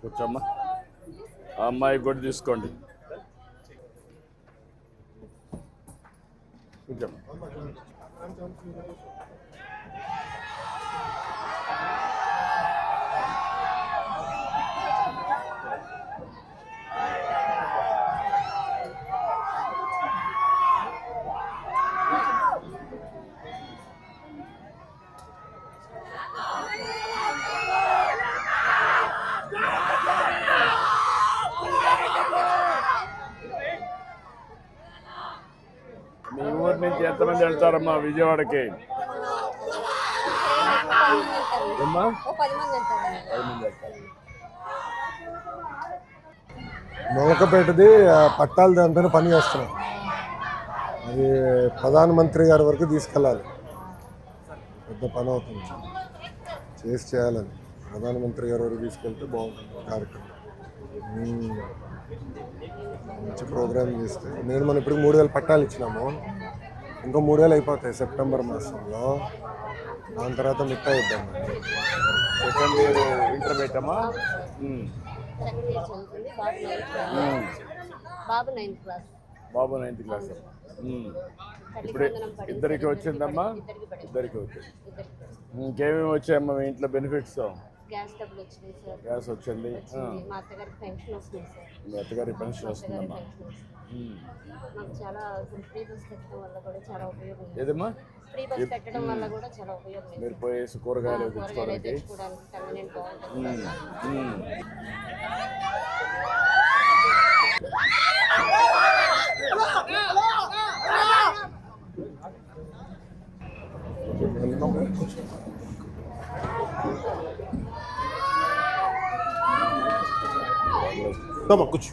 కూర్చోమ్మా. ఆ అమ్మాయి కూడా తీసుకోండి. కూర్చోమ్మా. ఊరి నుంచి ఎంతమంది వెళ్తారమ్మా విజయవాడకి? అమ్మా ఓ పది మంది వెళ్తారు. పట్టాలు దాంతో పని చేస్తున్నాం. అది ప్రధానమంత్రి గారి వరకు తీసుకెళ్ళాలి. పెద్ద పని అవుతుంది. చేసి చేయాలని ప్రధానమంత్రి గారి వరకు తీసుకెళ్తే బాగుంటుంది కార్యక్రమం. మంచి ప్రోగ్రామ్ చేస్తే. నేను మనం ఇప్పుడు మూడు వేలు పట్టాలు ఇచ్చినాము. ఇంకో మూడు వేలు అయిపోతాయి సెప్టెంబర్ మాసంలో. దాని తర్వాత మిట్ట ఇద్దాం సెకండ్ ఇయర్ ఇంటర్మీడియట్ అమ్మా? బాబు నైన్త్ క్లాస్. బాబు నైన్త్. ఇప్పుడు ఇద్దరికి వచ్చిందమ్మా? ఇద్దరికి వచ్చింది ఇంకేమేమి వచ్చాయమ్మా మీ ఇంట్లో బెనిఫిట్స్ గ్యాస్ డబ్బులు వచ్చినాయి సార్. గ్యాస్ వచ్చింది. ఆ. వచ్చింది. మా అత్తగారికి పెన్షన్ వస్తుంది సార్. మీ అత్తగారి పెన్షన్ వస్తుందమ్మా. మాకు చాలా ఫ్రీ బస్ పెట్టడం వల్ల కూడా చాలా ఉపయోగం ఉంది. ఏదమ్మా? ఫ్రీ బస్ పెట్టడం వల్ల కూడా చాలా ఉపయోగం ఉంది. మీరు పోయేసి కూరగాయలు కూరగాయలు తెచ్చుకోవడానికి. తెచ్చుకోవడానికి కన్వీనియంట్ బాగుంటుంది ఉమ్. ఉమ్. రామా కూర్చో.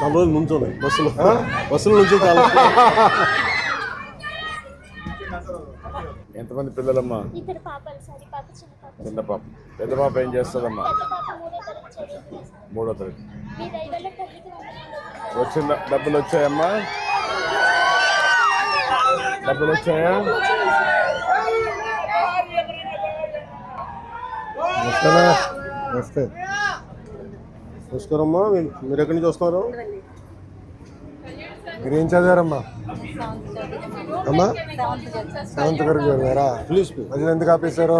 చాలా రోజులు నుంచోలే బస్సులో. బస్సుల నుంచి చాలా. ఎంతమంది పిల్లలమ్మా? ఇద్దరు పాపలు సార్ ఈ పాప చిన్న పాప. చిన్న పాప. పెద్ద పాప ఏం చేస్తుందమ్మా? మూడో తరగతి వచ్చిన డబ్బులు వచ్చాయమ్మా? డబ్బులు వచ్చాయా? నమస్తేనా నమస్తే. నమస్కారమ్మా. మీరు ఎక్కడి నుంచి వస్తున్నారు? మీరు ఏం చదివారమ్మా? అమ్మా? సెవెంత్ వరకు చదివారా? ప్లీజ్ మధ్యలో ఎందుకు ఆపేశారు?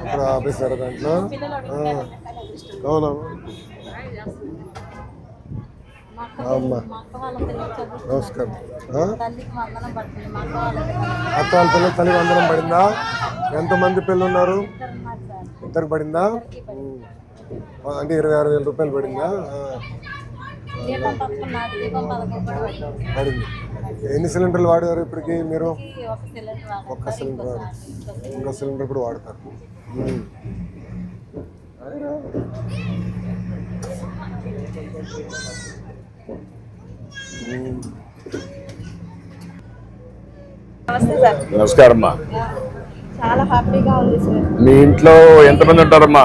ఇప్పుడు ఆపేశారు దాంట్లో? అవునా? అమ్మా. నమస్కారం. అత్త వాళ్ళ పిల్లలు. తల్లి వందనం పడిందా? ఎంతమంది పిల్లలు ఉన్నారు ఇద్దరు పడిందా. అంటే ఇరవై ఆరు వేల రూపాయలు పడిందా. పడింది. ఎన్ని సిలిండర్లు వాడారు ఇప్పటికి మీరు. ఒక్క సిలిండర్ ఇంకో సిలిండర్. కూడా వాడతారు. నమస్కారం అమ్మా చాలా హ్యాపీగా ఉంది సార్. మీ ఇంట్లో ఎంతమంది ఉంటారమ్మా?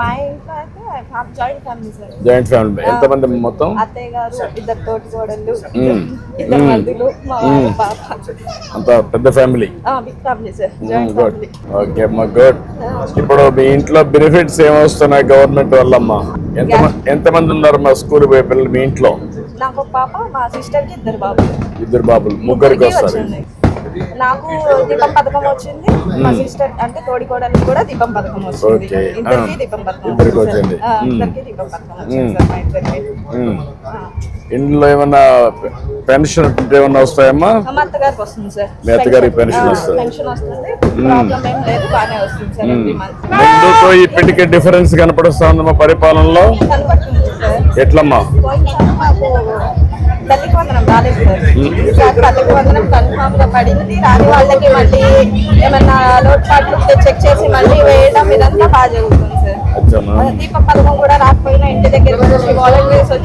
మా ఇంట్లో అయితే fam- joint family sir. Joint family. ఎంతమంది మొత్తం? అత్తయ్య గారు ఇద్దరు తోటి కోడళ్ళు మ్మ్. ఇద్దరు మ్మ్. మా పాప. అంత పెద్ద family? Big family sir joint good family. Okay అమ్మా గుడ్ ఇప్పుడు మీ ఇంట్లో బెనిఫిట్స్ ఏమొస్తున్నాయి గవర్నమెంట్ వల్ల అమ్మా ఎంత ఎంతమంది ఉన్నారు మా స్కూల్ పోయే పిల్లలు మీ ఇంట్లో? నాకు ఒక పాప మా సిస్టర్కి ఇద్దరు బాబులు. ఇద్దరు బాబులు ముగ్గురికి వస్తారు. వచ్చింది నాకు దీపం పథకం వచ్చింది మా సిస్టర్ అంటే తోడి కోడలికి కూడా దీపం పథకం వచ్చింది. ఇద్దరికి ఆ. దీపం పథకం ఇద్దరికి వచ్చింది వచ్చింది. సార్. ఆ, మ్మ్. ఇద్దరికి దీపం పథకం వచ్చింది సార్ మా ఇద్దరికి ఉమ్. ఆ. ఇంట్లో ఏమన్నా పెన్షన్ ఏమన్నా వస్తాయమ్మా మా అత్తగారికి వస్తుంది సార్ మీ అత్తగారికి పెన్షన్ వస్తుంది. పెన్షన్ వస్తుంది ప్రాబ్లం ఏం లేదు బాగానే వస్తుంది సార్ ఎవ్రీ మంత్ ముందుతో ఇప్పటికే డిఫరెన్స్ కనపడుస్తా ఉందమ్మా పరిపాలనలో కనపడుతుంది సార్ ఎట్లమ్మా పోయినసారి మాకు తల్లికి వందనం రాలేదు సార్. ఈసారి తల్లికి వందనం కన్ఫామ్గా పడింది. రాని వాళ్ళకి మళ్ళీ ఏమన్నా లోటుపాట్లు ఉంటే చెక్ చేసి మళ్ళీ వేయడం ఇదంతా బాగా జరుగుతుంది సార్. దీపం పథకం కూడా రాకపోయినా ఇంటి దగ్గరికి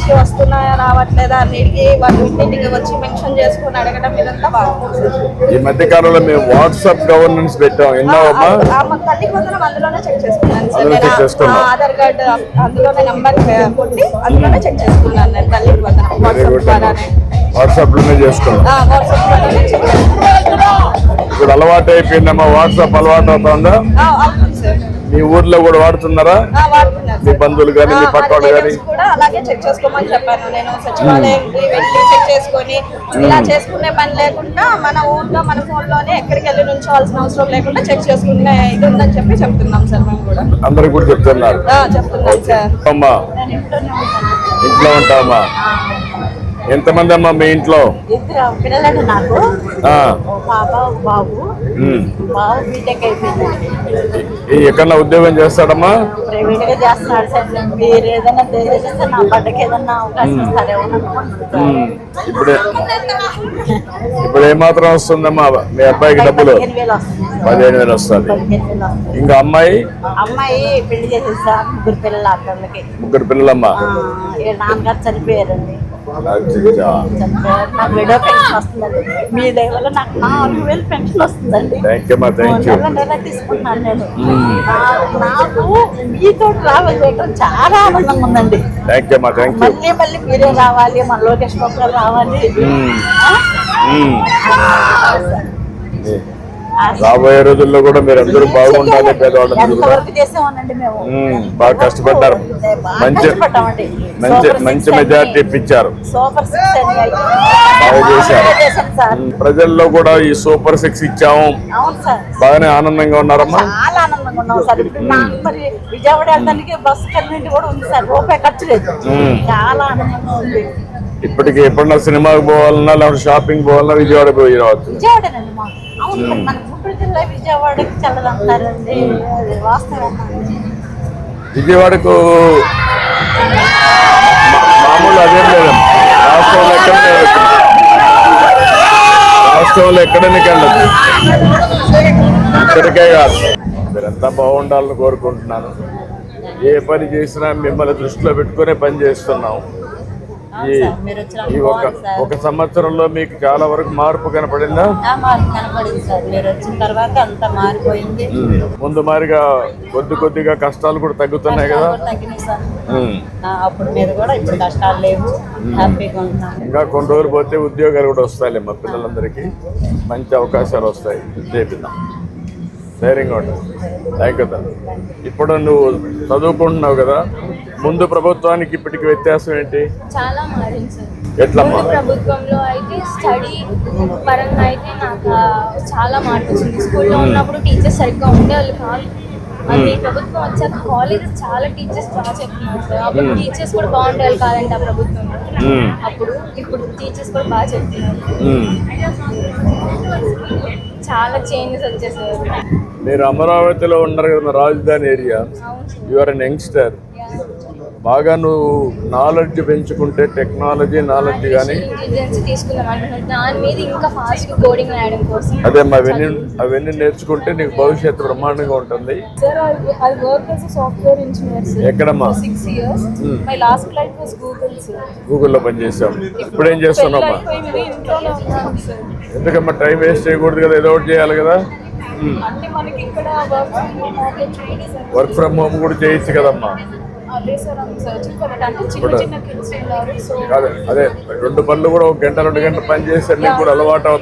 వచ్చి వస్తున్నాయా రావట్లేదా అని అడిగి వాళ్ళు ఇంటింటికి వచ్చి మెన్షన్ చేసుకుని అడగడం ఇదంతా బాగుంది ఈ మధ్య కాలంలో మేము వాట్సాప్ గవర్నెన్స్ పెట్టాం. ఎన్నోమ్మా మా తల్లికి వందనం అందులోనే చెక్ చేసుకున్నాను. సార్ ఆధార్ కార్డు అందులోనే నంబర్ కొట్టి అందులోనే చెక్ చేసుకున్నాను నేను తల్లికి వందనం. వాట్సాప్ ద్వారానే. వాట్సాప్లోనే చేసుకున్నాం. ఆ, వాట్సాప్ ద్వారానే చెక్ చేసుకున్నాను. అలవాటు అయిపోయిందమ్మా వాట్సాప్ అలవాటు అవుతుందా. మీ ఊర్లో కూడా వాడుతున్నారా? మీ. బంధువులు కానీ మీ ఆ, పక్క వాళ్ళు మా కానీ కూడా అలాగే చెక్ చేసుకోమని చెప్పాను. నేను సచివాలయంకి వెళ్ళి చెక్ చేసుకొని ఇలా చేసుకునే పని లేకుండా మన గా మన ఫోన్లోనే ఎక్కడికి వెళ్ళి నుంచోవాల్సిన అవసరం లేకుండా చెక్ చేసుకునే ఇది ఉందని చెప్పి చెప్తున్నాం సార్ మేము కూడా. చెప్తున్నారు. చెప్తున్నాం సార్. అమ్మా. ఇంట్లో ఉంటామా ఎంతమంది అమ్మా మీ ఇంట్లో? పిల్లలు నాకు. పాప బాబు. బాబు బీటెక్ అయిపోయింది. ఈ ఎక్కడన్నా ఉద్యోగం చేస్తాడమ్మా? ప్రైవేట్గా చేస్తున్నాడు సార్. మీరు ఏదైనా చేస్తే నా అవకాశం ఇస్తారేమో. ఇప్పుడే. ఇప్పుడు ఏమాత్రం వస్తుందమ్మా? మీ అబ్బాయికి డబ్బులు? పదిహేను వేలు వస్తుంది. ఇంకా అమ్మాయి? అమ్మాయి పెళ్ళి చేసేసా ముగ్గురు పిల్లలు ముగ్గురు పిల్లలమ్మా? నాన్నగారు చనిపోయారండి. నాకు విడో పెన్షన్ వస్తుందండి. మీ వల్ల నాకు నాలుగు వేలు పెన్షన్ వస్తుందండి. నెల నేను. నా- నాకు మీతో ట్రావెల్ చేయడం చాలా ఆనందంగా ఉందండి. మళ్ళీ మళ్ళీ మీరే రావాలి మన లోకేష్ బాబు రావాలి. ఉమ్. ఆ, రాబోయే రోజుల్లో కూడా మీరు అందరూ బాగుండాలి పేదవాళ్ళందరూ బాగా కష్టపడ్డారు. మంచి. మంచి మంచి మెజార్టీ ఇప్పించారు. బాగా చేశారు. ప్రజల్లో కూడా ఈ సూపర్ సిక్స్ ఇచ్చాము. బాగానే ఆనందంగా ఉన్నారమ్మా. చాలా ఆనందంగా ఉన్నాం సార్. ఇప్పుడు నాకు మరి విజయవాడ వెళ్ళడానికి బస్సు కన్వీనెంట్ కూడా ఉంది సార్. రూపాయి ఖర్చు లేదు. మ్మ్. చాలా ఆనందంగా ఉంది. ఇప్పటికి ఎప్పుడన్నా సినిమాకి పోవాలన్నా లేకపోతే షాపింగ్ పోవాలన్నా విజయవాడ పోయి రావచ్చు. అవును మరి మన గుంటూరు జిల్లా విజయవాడకి చల్లదంటారండి. అది వాస్తవం విజయవాడకు మా- మామూలు అదేం లేదమ్మా. రాష్ట్రంలో వెళ్ళొచ్చు. రాష్ట్రంలో ఎక్కడైనా వెళ్ళదు ఇక్కడికే కాదు. మీరంతా బాగుండాలని కోరుకుంటున్నాను. ఏ పని చేసినా మిమ్మల్ని దృష్టిలో పెట్టుకునే పని చేస్తున్నాం. ఈ ఈ ఒక ఒక సంవత్సరంలో మీకు చాలా వరకు మార్పు కనపడిందా? మార్పు కనపడింది సార్. మీరు వచ్చిన తర్వాత అంతా మారిపోయింది. ముందు మారిగా కొద్ది కొద్దిగా కష్టాలు కూడా తగ్గుతున్నాయి కదా? కష్టాలు కూడా తగ్గినాయి సార్. ఉమ్. ఆ, అప్పుడు మీద కూడా ఇప్పుడు కష్టాలు లేవు. హ్యాపీగా ఉంటున్నాను ఇంకా కొన్ని రోజులు పోతే ఉద్యోగాలు కూడా వస్తాయి మా పిల్లలందరికీ. మంచి అవకాశాలు వస్తాయి. చేపిద్దాం ధైర్యంగా ఉంటుంది థ్యాంక్ యూ. ఇప్పుడు నువ్వు చదువుకుంటున్నావు కదా? ముందు ప్రభుత్వానికి ఇప్పటికి వ్యత్యాసం ఏంటి? చాలా మారింది సార్. ముందు ప్రభుత్వంలో అయితే స్టడీ పరంగా అయితే నాకు చాలా మార్పు వచ్చింది. స్కూల్లో ఉన్నప్పుడు టీచర్స్ సరిగ్గా ఉండేవాళ్ళు కాదు. అది ప్రభుత్వం వచ్చాక కాలేజెస్ చాలా టీచర్స్ బాగా చెప్తున్నారు సార్. అప్పుడు టీచర్స్ కూడా బాగుండేవాళ్ళు కాదండి ఆ ప్రభుత్వంలో మ్మ్. అప్పుడు ఇప్పుడు టీచర్స్ కూడా బాగా చెప్తున్నారు. చాలా చేంజెస్ వచ్చేసాయి మీరు అమరావతిలో ఉన్నారు కదా రాజధాని area. You are an youngster. బాగా నువ్వు నాలెడ్జ్ పెంచుకుంటే టెక్నాలజీ నాలెడ్జ్ కానీ అదే అవన్నీ అవన్నీ నేర్చుకుంటే నీకు భవిష్యత్తు బ్రహ్మాండంగా ఉంటుంది. ఎక్కడమ్మా. గూగుల్లో పనిచేసాం ఇప్పుడు ఏం చేస్తున్నామ్మా. ఎందుకమ్మా టైం వేస్ట్ చేయకూడదు కదా ఏదో ఒకటి చేయాలి కదా? వర్క్ ఫ్రమ్ హోమ్ కూడా చేయొచ్చు కదమ్మా. అదే రెండు పనులు కూడా ఒక గంట రెండు గంటలు పని చేస్తే నీకు కూడా అలవాటు